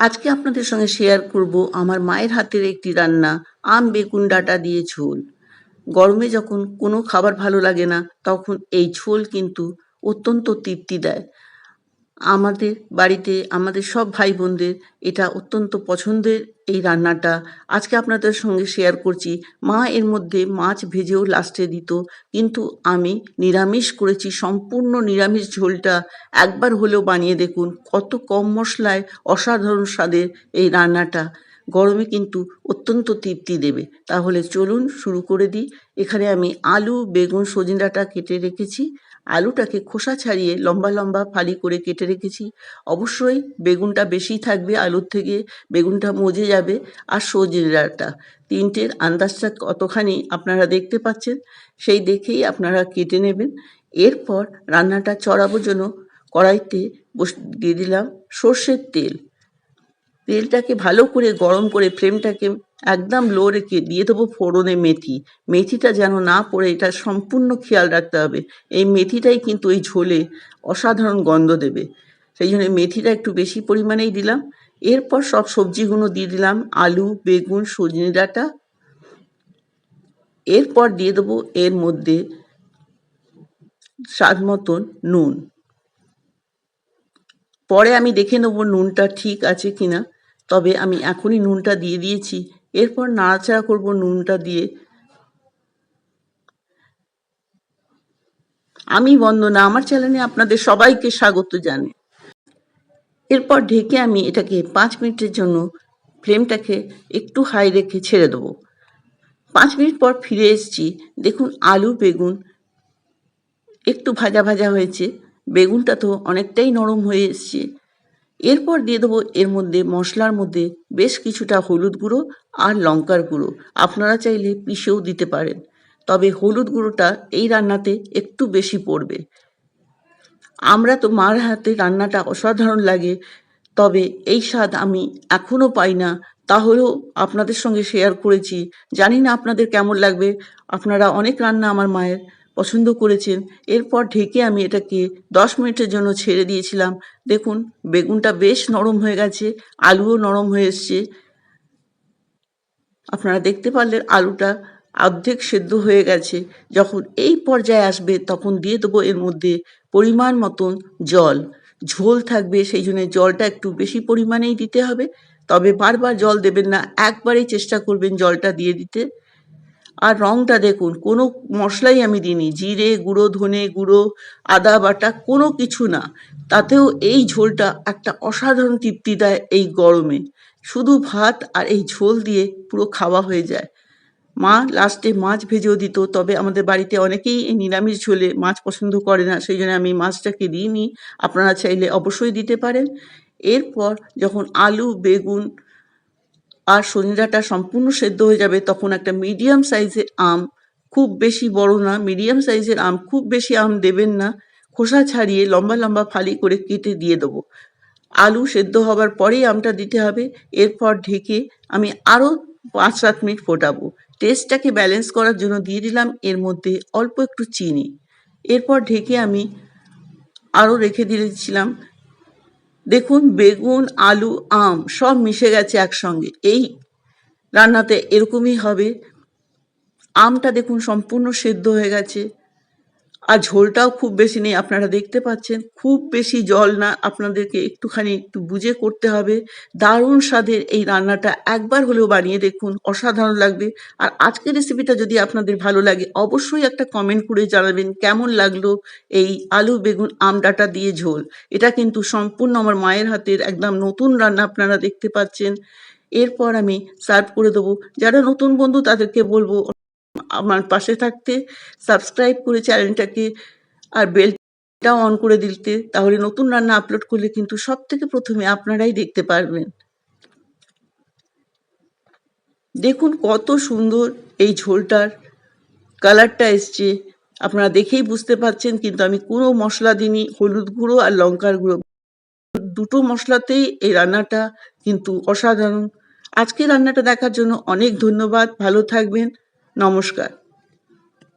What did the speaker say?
আজকে আপনাদের সঙ্গে শেয়ার করব আমার মায়ের হাতের একটি রান্না, আম, বেগুন, ডাটা দিয়ে ঝোল। গরমে যখন কোনো খাবার ভালো লাগে না, তখন এই ঝোল কিন্তু অত্যন্ত তৃপ্তি দেয়। আমাদের বাড়িতে, আমাদের সব ভাই বোনদের এটা অত্যন্ত পছন্দের এই রান্নাটা। আজকে আপনাদের সঙ্গে শেয়ার করছি। মা এর মধ্যে মাছ ভেজেও লাস্টে দিত, কিন্তু আমি নিরামিষ করেছি, সম্পূর্ণ নিরামিষ ঝোলটা একবার হলেও বানিয়ে দেখুন, কত কম মশলায় অসাধারণ স্বাদের এই রান্নাটা। গরমে কিন্তু অত্যন্ত তৃপ্তি দেবে। তাহলে চলুন শুরু করে দিই। এখানে আমি আলু, বেগুন সজনে ডাঁটা কেটে রেখেছি। আলুটাকে খোসা ছাড়িয়ে লম্বা লম্বা ফালি করে কেটে রেখেছি। অবশ্যই বেগুনটা বেশি থাকবে আলুর থেকে, বেগুনটা মজে যাবে আর সজনে ডাঁটা। তিনটের আন্দাজটা কতখানি আপনারা দেখতে পাচ্ছেন, সেই দেখেই আপনারা কেটে নেবেন। এরপর রান্নাটা চড়াবো জন্য কড়াইতে বস, দিয়ে দিলাম সর্ষের তেল। তেলটাকে ভালো করে গরম করে ফ্লেমটাকে একদম লো রেখে দিয়ে দেবো ফোড়নে মেথি। মেথিটা যেন না পড়ে, এটা সম্পূর্ণ খেয়াল রাখতে হবে। এই মেথিটাই কিন্তু এই ঝোলে অসাধারণ গন্ধ দেবে। সেই জন্য মেথিটা একটু বেশি পরিমাণেই দিলাম। এরপর সব সবজিগুলো দিয়ে দিলাম, আলু, বেগুন, সজনে ডাঁটা। এরপর দিয়ে দেবো এর মধ্যে স্বাদ মতন নুন। পরে আমি দেখে নেব নুনটা ঠিক আছে কিনা। তবে আমি এখনই নুনটা দিয়ে দিয়েছি। এরপর নাড়াচাড়া করব নুনটা দিয়ে। আমি বন্দনা, আমার চ্যানেলে আপনাদের সবাইকে স্বাগত জানাই। এরপর ঢেকে আমি এটাকে পাঁচ মিনিটের জন্য ফ্লেমটাকে একটু হাই রেখে ছেড়ে দেবো। পাঁচ মিনিট পর ফিরে এসেছি। দেখুন, আলু, বেগুন একটু ভাজা ভাজা হয়েছে। বেগুনটা তো অনেকটাই নরম হয়ে এসছে। এরপর দিয়ে দেবো এর মধ্যে মশলার মধ্যে বেশ কিছুটা হলুদ গুঁড়ো আর লঙ্কার গুঁড়ো। আপনারা চাইলে পিষেও দিতে পারেন। তবে হলুদ গুঁড়োটা এই রান্নাতে একটু বেশি পড়বে। আমরা তো মার হাতে রান্নাটা অসাধারণ লাগে, তবে এই স্বাদ আমি এখনও পাই না। তাহলেও আপনাদের সঙ্গে শেয়ার করেছি। জানি না আপনাদের কেমন লাগবে। আপনারা অনেক রান্না আমার মায়ের পছন্দ করেছেন। এরপর ঢেকে আমি এটাকে দশ মিনিটের জন্য ছেড়ে দিয়েছিলাম। দেখুন, বেগুনটা বেশ নরম হয়ে গেছে, আলুও নরম হয়ে এসছে। আপনারা দেখতে পারলেন, আলুটা অর্ধেক সেদ্ধ হয়ে গেছে। যখন এই পর্যায়ে আসবে, তখন দিয়ে দেবো এর মধ্যে পরিমাণ মতন জল। ঝোল থাকবে, সেই জন্য জলটা একটু বেশি পরিমাণেই দিতে হবে। তবে বারবার জল দেবেন না, একবারেই চেষ্টা করবেন জলটা দিয়ে দিতে। আর রঙটা দেখুন, কোনো মশলাই আমি দিইনি, জিরে গুঁড়ো, ধনে গুঁড়ো, আদা বাটা, কোনো কিছু না। তাতেও এই ঝোলটা একটা অসাধারণ তৃপ্তি দেয় এই গরমে। শুধু ভাত আর এই ঝোল দিয়ে পুরো খাওয়া হয়ে যায়। মা লাস্টে মাছ ভেজেও দিত, তবে আমাদের বাড়িতে অনেকেই এই নিরামিষ ঝোলে মাছ পছন্দ করে না, সেই জন্য আমি মাছটাকে দিইনি। আপনারা চাইলে অবশ্যই দিতে পারেন। এরপর যখন আলু, বেগুন আর সজনে সম্পূর্ণ সেদ্ধ হয়ে যাবে, তখন একটা মিডিয়াম সাইজের আম, খুব বেশি বড় না মিডিয়াম সাইজের আম, খুব বেশি আম দেবেন না, খোসা ছাড়িয়ে লম্বা লম্বা ফালি করে কেটে দিয়ে দেবো। আলু সেদ্ধ হবার পরেই আমটা দিতে হবে, এরপর ঢেকে আমি আরও পাঁচ সাত মিনিট ফোটাবো। টেস্টটাকে ব্যালেন্স করার জন্য দিয়ে দিলাম, এর মধ্যে অল্প একটু চিনি। এরপর ঢেকে আমি আরও রেখে দিয়েছিলাম দেখুন, বেগুন, আলু, আম সব মিশে গেছে একসঙ্গে। এই রান্নাতে এরকমই হবে। আমটা দেখুন সম্পূর্ণ সেদ্ধ হয়ে গেছে। আর ঝোলটাও খুব বেশি নেই, আপনারা দেখতে পাচ্ছেন, খুব বেশি জল না, আপনাদেরকে একটুখানি একটু বুঝে করতে হবে। দারুণ স্বাদের এই রান্নাটা একবার হলেও বানিয়ে দেখুন, অসাধারণ লাগবে। আর আজকের রেসিপিটা যদি আপনাদের ভালো লাগে, অবশ্যই একটা কমেন্ট করে জানাবেন, কেমন লাগল এই আলু বেগুন আম ডাটা দিয়ে ঝোল? এটা কিন্তু সম্পূর্ণ আমার মায়ের হাতের একদম নতুন রান্না, আপনারা দেখতে পাচ্ছেন। এরপর আমি সার্ভ করে দেবো। যারা নতুন বন্ধু, তাদেরকে বলব আমার পাশে থাকতে সাবস্ক্রাইব করে চ্যানেলটাকে আর বেলটাও অন করে দিতে, তাহলে নতুন রান্না আপলোড করলে কিন্তু সব থেকে প্রথমে আপনারাই দেখতে পারবেন। দেখুন কত সুন্দর এই ঝোলটার কালারটা এসছে। আপনারা দেখেই বুঝতে পারছেন, কিন্তু আমি কোনো মশলা দিইনি, হলুদ গুঁড়ো আর লঙ্কার গুঁড়ো। দুটো মশলাতেই এই রান্নাটা কিন্তু অসাধারণ। আজকে রান্নাটা দেখার জন্য অনেক ধন্যবাদ। ভালো থাকবেন। নমস্কার।